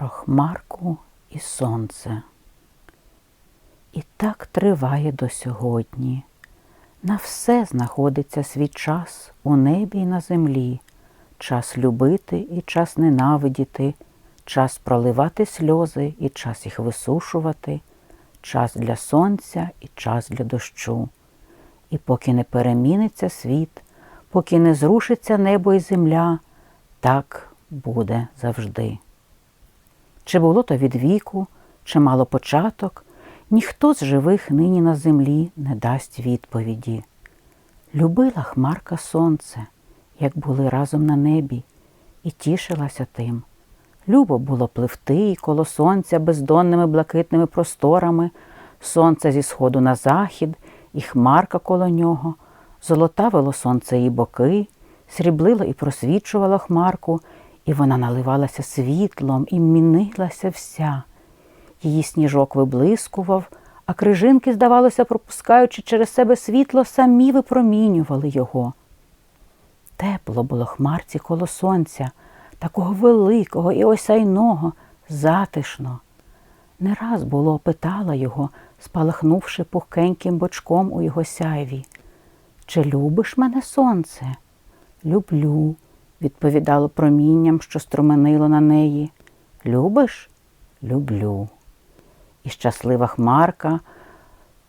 про хмарку і сонце. І так триває до сьогодні. На все знаходиться свій час у небі і на землі, час любити і час ненавидіти, час проливати сльози і час їх висушувати, час для сонця і час для дощу. І поки не переміниться світ, поки не зрушиться небо і земля, так буде завжди. Чи було то від віку, чи мало початок, ніхто з живих нині на землі не дасть відповіді. Любила хмарка сонце, як були разом на небі, і тішилася тим. Любо було пливти коло сонця бездонними блакитними просторами, сонце зі сходу на захід, і хмарка коло нього, золотавило сонце її боки, сріблило і просвічувало хмарку, і вона наливалася світлом і мінилася вся. Її сніжок виблискував, а крижинки, здавалося, пропускаючи через себе світло, самі випромінювали його. Тепло було хмарці коло сонця, такого великого і осяйного, затишно. Не раз було питала його, спалахнувши пухкеньким бочком у його сяйві. Чи любиш мене сонце? Люблю, відповідало промінням, що струменило на неї. Любиш? Люблю. І щаслива хмарка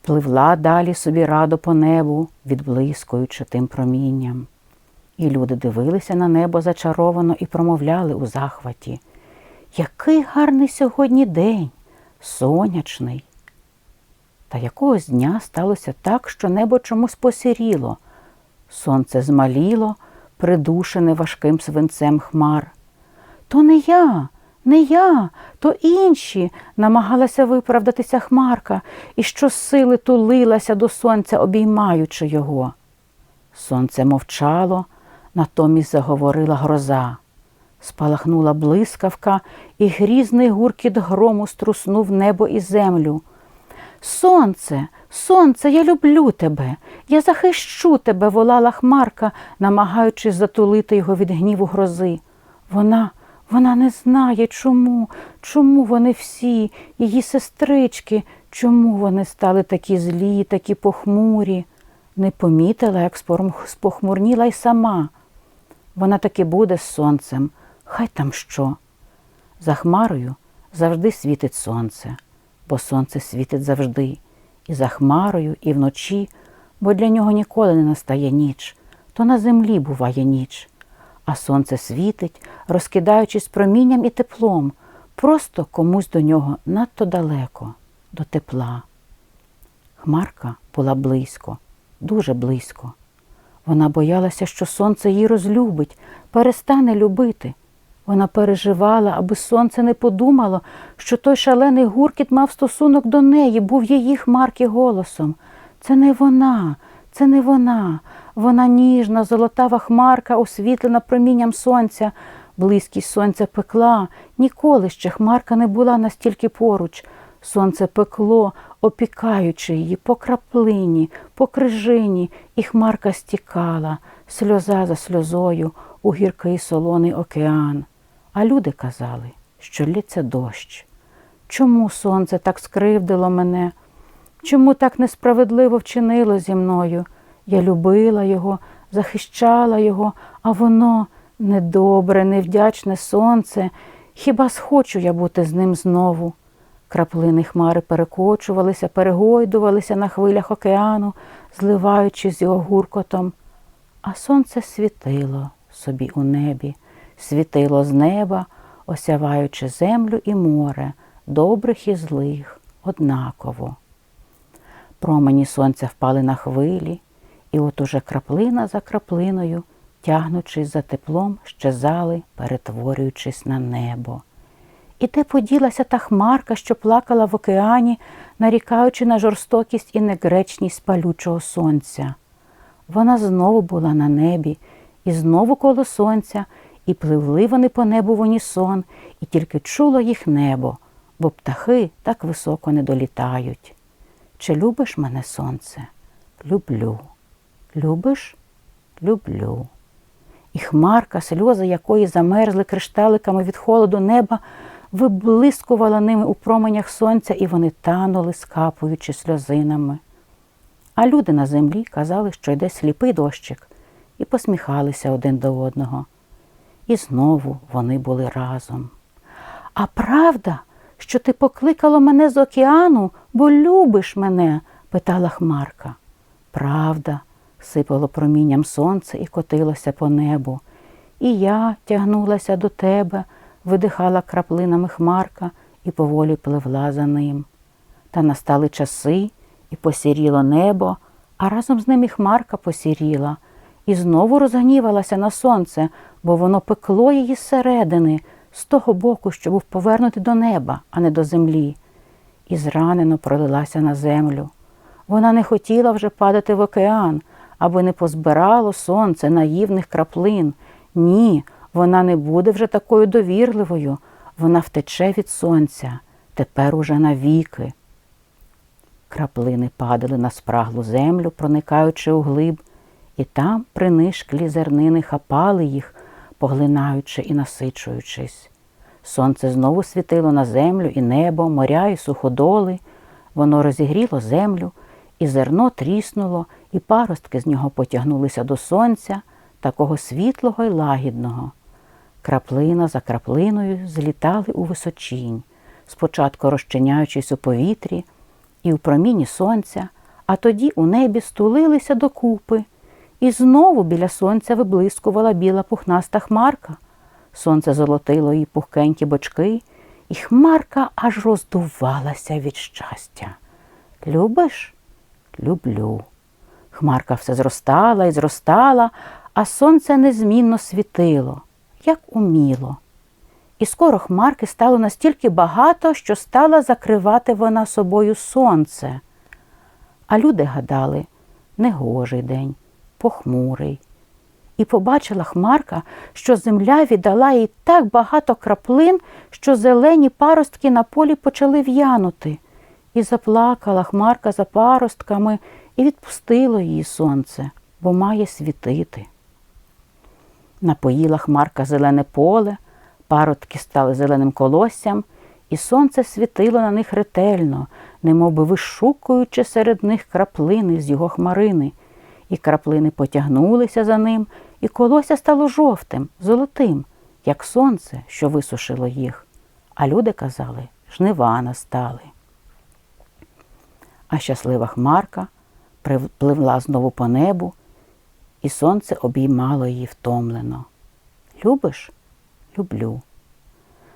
пливла далі собі радо по небу, відблискуючи тим промінням. І люди дивилися на небо зачаровано і промовляли у захваті. Який гарний сьогодні день, сонячний. Та якогось дня сталося так, що небо чомусь посіріло. Сонце змаліло, придушене важким свинцем хмар. То не я, не я, то інші, намагалася виправдатися хмарка і щосили тулилася до сонця, обіймаючи його. Сонце мовчало, натомість заговорила гроза. Спалахнула блискавка, і грізний гуркіт грому струснув небо і землю. Сонце, сонце, я люблю тебе, я захищу тебе, волала хмарка, намагаючись затулити його від гніву грози. Вона, вона не знає, чому, чому вони всі, її сестрички, чому вони стали такі злі, такі похмурі. Не помітила, як спохмурніла й сама. Вона таки буде з сонцем, хай там що. За хмарою завжди світить сонце, бо сонце світить завжди, і за хмарою, і вночі, бо для нього ніколи не настає ніч, то на землі буває ніч. А сонце світить, розкидаючись промінням і теплом, просто комусь до нього надто далеко, до тепла. Хмарка була близько, дуже близько. Вона боялася, що сонце її розлюбить, перестане любити. Вона переживала, аби сонце не подумало, що той шалений гуркіт мав стосунок до неї, був її хмарки голосом. Це не вона, це не вона. Вона ніжна, золотава хмарка, освітлена промінням сонця. Близькість сонця пекла, ніколи ще хмарка не була настільки поруч. Сонце пекло, опікаючи її по краплині, по крижині, і хмарка стікала, сльоза за сльозою у гіркий солоний океан. А люди казали, що лється дощ. Чому сонце так скривдило мене? Чому так несправедливо вчинило зі мною? Я любила його, захищала його, а воно недобре, невдячне сонце. Хіба схочу я бути з ним знову? Краплини хмари перекочувалися, перегойдувалися на хвилях океану, зливаючись з його гуркотом. А сонце світило собі у небі, світило з неба, осяваючи землю і море, добрих і злих, однаково. Промені сонця впали на хвилі, і от уже краплина за краплиною, тягнучись за теплом, щезали, перетворюючись на небо. І де поділася та хмарка, що плакала в океані, нарікаючи на жорстокість і негречність палючого сонця. Вона знову була на небі, і знову коло сонця, і пливли вони по небу в унісон, і тільки чуло їх небо, бо птахи так високо не долітають. Чи любиш мене, сонце? Люблю. Любиш? Люблю. І хмарка, сльози якої замерзли кришталиками від холоду неба, виблискувала ними у променях сонця, і вони танули, скапуючи сльозинами. А люди на землі казали, що йде сліпий дощик, і посміхалися один до одного. І знову вони були разом. А правда, що ти покликала мене з океану, бо любиш мене? питала Хмарка. Правда, сипало промінням сонце і котилося по небу. І я тягнулася до тебе, видихала краплинами Хмарка і поволі пливла за ним. Та настали часи, і посіріло небо, а разом з ним і Хмарка посіріла, і знову розгнівалася на сонце, бо воно пекло її зсередини, з того боку, що був повернутий до неба, а не до землі. І зранено пролилася на землю. Вона не хотіла вже падати в океан, аби не позбирало сонце наївних краплин. Ні, вона не буде вже такою довірливою, вона втече від сонця, тепер уже навіки. Краплини падали на спраглу землю, проникаючи у глиб, і там принишклі зернини хапали їх, поглинаючи і насичуючись. Сонце знову світило на землю і небо, моря і суходоли. Воно розігріло землю, і зерно тріснуло, і паростки з нього потягнулися до сонця, такого світлого й лагідного. Краплина за краплиною злітали у височінь, спочатку розчиняючись у повітрі і у проміні сонця, а тоді у небі стулилися докупи, і знову біля сонця виблискувала біла пухнаста хмарка. Сонце золотило її пухкенькі бочки, і хмарка аж роздувалася від щастя. Любиш? Люблю. Хмарка все зростала і зростала, а сонце незмінно світило, як уміло. І скоро хмарки стало настільки багато, що стала закривати вона собою сонце. А люди гадали негожий день, похмурий. І побачила хмарка, що земля віддала їй так багато краплин, що зелені паростки на полі почали в'янути. І заплакала хмарка за паростками і відпустило її сонце, бо має світити. Напоїла хмарка зелене поле, паростки стали зеленим колоссям, і сонце світило на них ретельно, немовби вишукуючи серед них краплини з його хмарини, і краплини потягнулися за ним, і колося стало жовтим, золотим, як сонце, що висушило їх. А люди казали, жнива настали. А щаслива хмарка припливла знову по небу, і сонце обіймало її втомлено. Любиш? Люблю.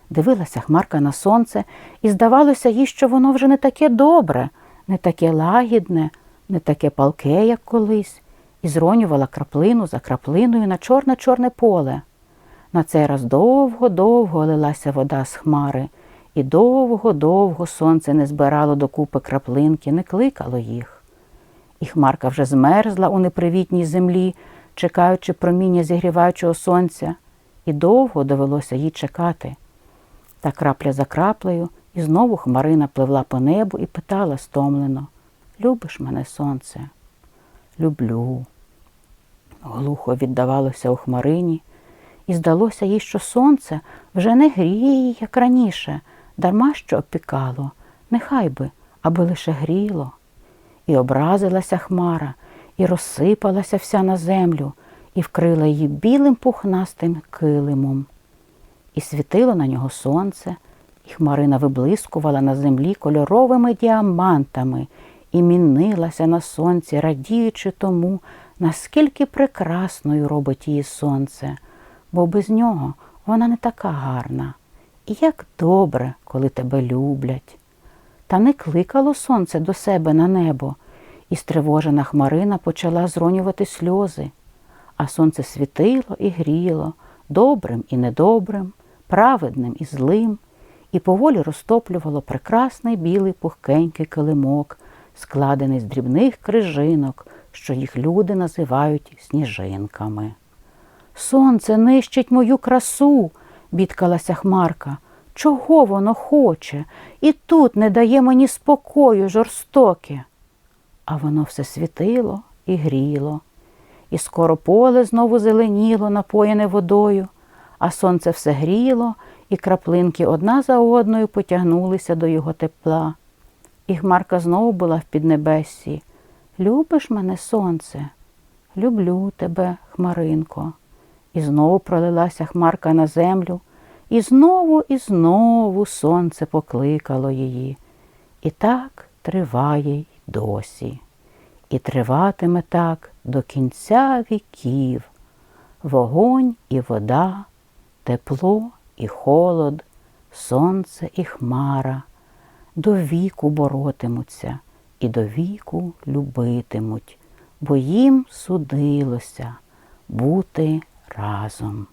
Дивилася хмарка на сонце, і здавалося їй, що воно вже не таке добре, не таке лагідне, не таке палке, як колись, і зронювала краплину за краплиною на чорне-чорне поле. На цей раз довго-довго лилася вода з хмари, і довго-довго сонце не збирало докупи краплинки, не кликало їх. І хмарка вже змерзла у непривітній землі, чекаючи проміння зігріваючого сонця, і довго довелося їй чекати. Та крапля за краплею, і знову хмарина пливла по небу і питала стомлено Любиш мене, сонце? Люблю. Глухо віддавалося у хмарині, і здалося їй, що сонце вже не гріє як раніше, дарма що опікало, нехай би, аби лише гріло. І образилася хмара, і розсипалася вся на землю, і вкрила її білим пухнастим килимом. І світило на нього сонце, і хмарина виблискувала на землі кольоровими діамантами і мінилася на сонці, радіючи тому, наскільки прекрасною робить її сонце, бо без нього вона не така гарна. І як добре, коли тебе люблять. Та не кликало сонце до себе на небо, і стривожена хмарина почала зронювати сльози, а сонце світило і гріло, добрим і недобрим, праведним і злим, і поволі розтоплювало прекрасний білий пухкенький килимок, складений з дрібних крижинок, що їх люди називають сніжинками. Сонце нищить мою красу, бідкалася Хмарка. Чого воно хоче? І тут не дає мені спокою жорстоке. А воно все світило і гріло, і скоро поле знову зеленіло, напоєне водою, а сонце все гріло і краплинки одна за одною потягнулися до його тепла. І хмарка знову була в піднебессі. Любиш мене, сонце? Люблю тебе, хмаринко. І знову пролилася хмарка на землю, і знову і знову сонце покликало її. І так триває й досі. І триватиме так до кінця віків. Вогонь і вода, тепло і холод, сонце і хмара до віку боротимуться і до віку любитимуть, бо їм судилося бути разом.